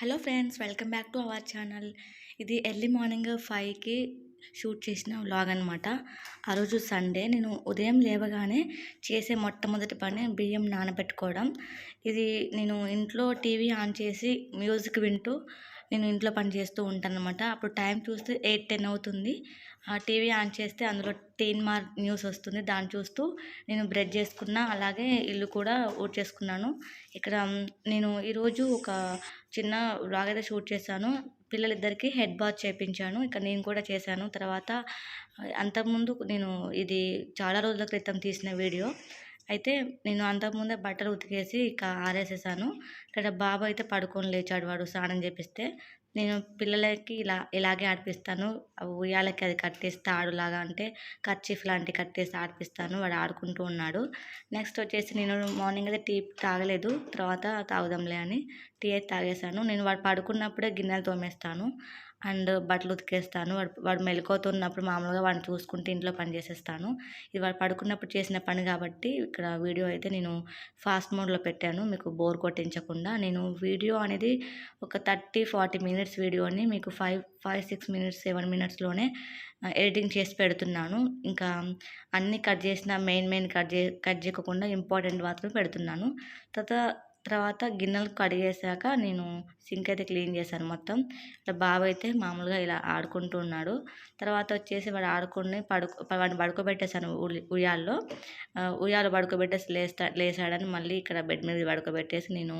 Hello friends welcome back to our channel. ఇది early morning ఫైవ్కి shoot చేసిన vlog అనమాట ఆ రోజు సండే నేను ఉదయం లేవగానే చేసే మొట్టమొదటి పని బియ్యం నానబెట్టుకోవడం. ఇది నేను ఇంట్లో టీవీ ఆన్ చేసి మ్యూజిక్ వింటూ నేను ఇంట్లో పని చేస్తూ ఉంటాను అనమాట అప్పుడు టైం చూస్తే ఎయిట్ టెన్ అవుతుంది. ఆ టీవీ ఆన్ చేస్తే అందులో టీన్ మార్ న్యూస్ వస్తుంది. దాన్ని చూస్తూ నేను బ్రెడ్ చేసుకున్నా అలాగే ఇల్లు కూడా ఊడ్ చేసుకున్నాను. ఇక్కడ నేను ఈరోజు ఒక చిన్న వ్లాగ్ అయితే షూట్ చేశాను. పిల్లలిద్దరికి హెడ్ బాత్ చేయించాను ఇక్కడ నేను కూడా చేశాను. తర్వాత అంతకుముందు నేను ఇది చాలా రోజుల క్రితం తీసిన వీడియో. అయితే నేను అంతకుముందే బట్టలు ఉతికేసి ఇక ఆరేసేసాను. ఇక్కడ బాబు అయితే పడుకొని లేచాడు వాడు స్నానం చేపిస్తే. నేను పిల్లలకి ఇలా ఇలాగే ఆడిపిస్తాను. ఉయ్యాలకి అది కట్టేసి తాడులాగా అంటే కర్చీఫ్ లాంటివి కట్టేసి ఆడిపిస్తాను. వాడు ఆడుకుంటూ ఉన్నాడు. నెక్స్ట్ వచ్చేసి నేను మార్నింగ్ అయితే టీ తాగలేదు. తర్వాత తాగుదాంలే అని టీ అయితే తాగేసాను నేను వాడు పడుకున్నప్పుడే గిన్నెలు తోమేస్తాను. అండ్ బట్టలు ఉతికేస్తాను. వాడు వాడు మెలకువతున్నప్పుడు మామూలుగా వాడిని చూసుకుంటూ ఇంట్లో పని చేసేస్తాను. ఇది వాడు పడుకున్నప్పుడు చేసిన పని కాబట్టి ఇక్కడ వీడియో అయితే నేను ఫాస్ట్ మోడ్లో పెట్టాను. మీకు బోర్ కొట్టించకుండా నేను వీడియో అనేది ఒక థర్టీ ఫార్టీ మినిట్స్ వీడియోని మీకు five five six minutes seven మినిట్స్లోనే editing చేసి పెడుతున్నాను. ఇంకా అన్నీ కట్ చేసిన మెయిన్ మెయిన్ కట్ చే కట్ చేయకుండా ఇంపార్టెంట్ మాత్రం పెడుతున్నాను. తర్వాత తర్వాత గిన్నెలు కడిగేసాక నేను సింక్ అయితే క్లీన్ చేశాను మొత్తం. ఇట్లా బాబు అయితే మామూలుగా ఇలా ఆడుకుంటూ ఉన్నాడు. తర్వాత వచ్చేసి వాడు ఆడుకుని పడుకో వాడిని పడుకోబెట్టేశాను ఉయ్యాల్లో. ఉయ్యాలు పడుకోబెట్టేసి లేస్తా లేసాడని మళ్ళీ ఇక్కడ బెడ్ మీద పడుకోబెట్టేసి నేను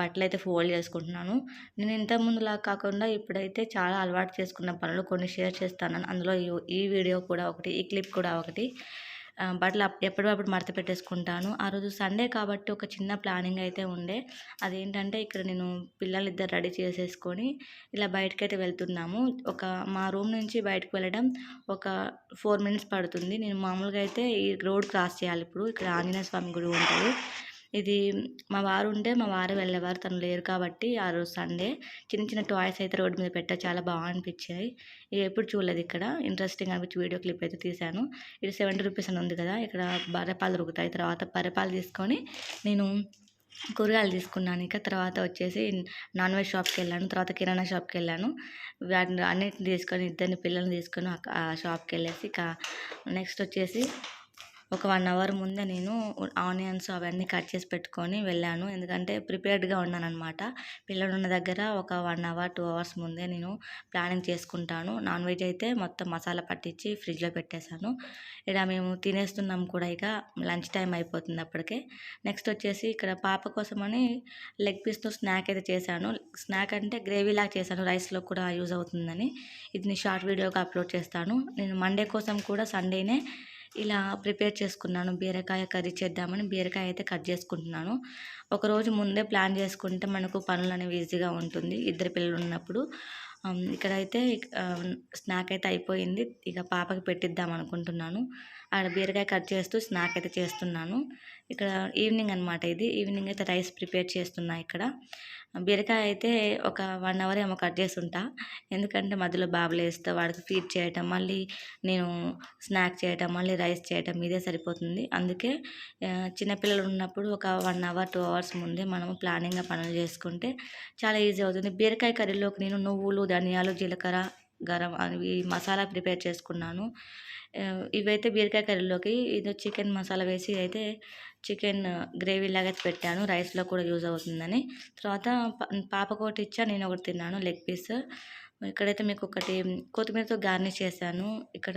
బట్టలు అయితే ఫోల్డ్ చేసుకుంటున్నాను. నేను ఇంతకుముందులా కాకుండా ఇప్పుడైతే చాలా అలవాటు చేసుకున్న పనులు కొన్ని షేర్ చేస్తాను అందులో ఈ వీడియో కూడా ఒకటి ఈ క్లిప్ కూడా ఒకటి. బట్టలు ఎప్పటికప్పుడు మడత పెట్టేసుకుంటాను. ఆ రోజు సండే కాబట్టి ఒక చిన్న ప్లానింగ్ అయితే ఉండే. అదేంటంటే ఇక్కడ నేను పిల్లలు ఇద్దరు రెడీ చేసేసుకొని ఇలా బయటకు అయితే వెళ్తున్నాము. ఒక మా రూమ్ నుంచి బయటకు వెళ్ళడం ఒక ఫోర్ మినిట్స్ పడుతుంది. నేను మామూలుగా అయితే ఈ రోడ్ క్రాస్ చేయాలి ఇప్పుడు. ఇక్కడ ఆంజనేయ స్వామి గుడి ఉంటుంది. ఇది మా వారు ఉంటే మా వారు వెళ్ళేవారు తను లేరు కాబట్టి ఆ రోజు సండే చిన్న చిన్న టాయ్స్ అయితే రోడ్డు మీద పెట్టా చాలా బాగా అనిపించాయి. ఇవి ఎప్పుడు చూడలేదు ఇక్కడ. ఇంట్రెస్టింగ్ అనిపించి వీడియో క్లిప్ అయితే తీశాను. ఇది సెవెంటీ రూపీస్ అని ఉంది కదా ఇక్కడ బర్రెపాలు దొరుకుతాయి. తర్వాత బర్రెపాలు తీసుకొని నేను కూరగాయలు తీసుకున్నాను. ఇక తర్వాత వచ్చేసి నాన్ వెజ్ షాప్కి వెళ్ళాను. తర్వాత కిరాణా షాప్కి వెళ్ళాను. వాటిని అన్నిటిని తీసుకొని ఇద్దరిని పిల్లల్ని తీసుకొని ఆ షాప్కి వెళ్ళేసి ఇక నెక్స్ట్ వచ్చేసి ఒక వన్ అవర్ ముందే నేను ఆనియన్స్ అవన్నీ కట్ చేసి పెట్టుకొని వెళ్ళాను. ఎందుకంటే ప్రిపేర్డ్గా ఉన్నాను అనమాట పిల్లలు ఉన్న దగ్గర ఒక వన్ అవర్ టూ అవర్స్ ముందే నేను ప్లానింగ్ చేసుకుంటాను. నాన్ వెజ్ అయితే మొత్తం మసాలా పట్టించి ఫ్రిడ్జ్లో పెట్టేశాను. ఇలా మేము తినేస్తున్నాం కూడా ఇక. లంచ్ టైం అయిపోతుంది అప్పటికే. నెక్స్ట్ వచ్చేసి ఇక్కడ పాప కోసమని లెగ్ పీస్తో స్నాక్ అయితే చేశాను. స్నాక్ అంటే గ్రేవీలాగా చేశాను. రైస్లో కూడా యూజ్ అవుతుందని. ఇది నేను షార్ట్ వీడియోగా అప్లోడ్ చేస్తాను. నేను మండే కోసం కూడా సండేనే ఇలా ప్రిపేర్ చేసుకున్నాను. బీరకాయ కర్రీ చేద్దామని బీరకాయ అయితే కట్ చేసుకుంటున్నాను. ఒకరోజు ముందే ప్లాన్ చేసుకుంటే మనకు పనులు అనేవి ఈజీగా ఉంటుంది. ఇద్దరు పిల్లలు ఉన్నప్పుడు ఇక్కడైతే స్నాక్ అయితే అయిపోయింది. ఇక పాపకి పెట్టిద్దాం అనుకుంటున్నాను. ఆడ బీరకాయ కట్ చేస్తూ స్నాక్ అయితే చేస్తున్నాను. ఇక్కడ ఈవినింగ్ అనమాట ఇది. ఈవినింగ్ అయితే రైస్ ప్రిపేర్ చేస్తున్నా ఇక్కడ. బీరకాయ అయితే ఒక వన్ అవర్ ఏమో కట్ చేసి ఉంటా ఎందుకంటే మధ్యలో బాబులు వేస్తే వాడికి ఫీడ్ చేయటం మళ్ళీ నేను స్నాక్ చేయటం మళ్ళీ రైస్ చేయటం ఇదే సరిపోతుంది. అందుకే చిన్నపిల్లలు ఉన్నప్పుడు ఒక వన్ అవర్ టూ అవర్స్ ముందే మనము ప్లానింగ్గా పనులు చేసుకుంటే చాలా ఈజీ అవుతుంది. బీరకాయ కర్రీలోకి నేను నువ్వులు ధనియాలు జీలకర్ర గరం అవి మసాలా ప్రిపేర్ చేసుకున్నాను. ఇవైతే బీరకాయ కర్రీలోకి ఇది చికెన్ మసాలా వేసి అయితే చికెన్ గ్రేవీ లాగా పెట్టాను. రైస్లో కూడా యూజ్ అవుతుందని. తర్వాత పాప ఒకటి ఇచ్చా నేను ఒకటి తిన్నాను లెగ్ పీస్. ఇక్కడైతే మీకు ఒకటి కొత్తిమీరతో గార్నిష్ చేశాను. ఇక్కడ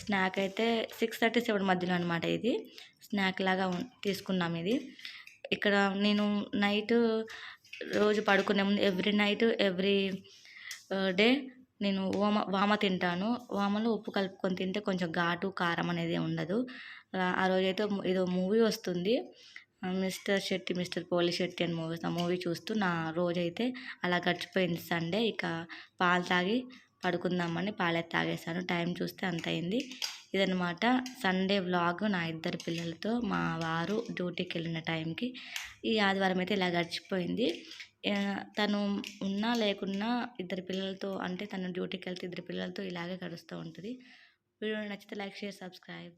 స్నాక్ అయితే సిక్స్ థర్టీ సెవెన్ మధ్యలో అనమాట ఇది. స్నాక్ లాగా తీసుకున్నాం ఇది. ఇక్కడ నేను నైట్ రోజు పడుకునే ముందు ఎవ్రీ నైట్ ఎవ్రీ డే నేను ఓమ వామ తింటాను. వామలో ఉప్పు కలుపుకొని తింటే కొంచెం ఘాటు కారం అనేది ఉండదు. ఆ రోజైతే ఏదో మూవీ వస్తుంది. మిస్టర్ శెట్టి మిస్టర్ పోలి శెట్టి అని మూవీ ఆ మూవీ చూస్తూ నా రోజైతే అలా గడిచిపోయింది సండే. ఇక పాలు తాగి పడుకుందామని పాలే తాగేశాను. టైం చూస్తే అంత అయింది ఇదనమాట సండే వ్లాగ్ నా ఇద్దరు పిల్లలతో. మా వారు డ్యూటీకి వెళ్ళిన టైంకి ఈ ఆదివారం అయితే ఇలా గడిచిపోయింది. తను ఉన్నా లేకున్నా ఇద్దరు పిల్లలతో అంటే తను డ్యూటీకి వెళ్తే ఇద్దరు పిల్లలతో ఇలాగే గడుస్తూ ఉంటుంది. వీడియో నచ్చితే లైక్ షేర్ సబ్స్క్రైబ్.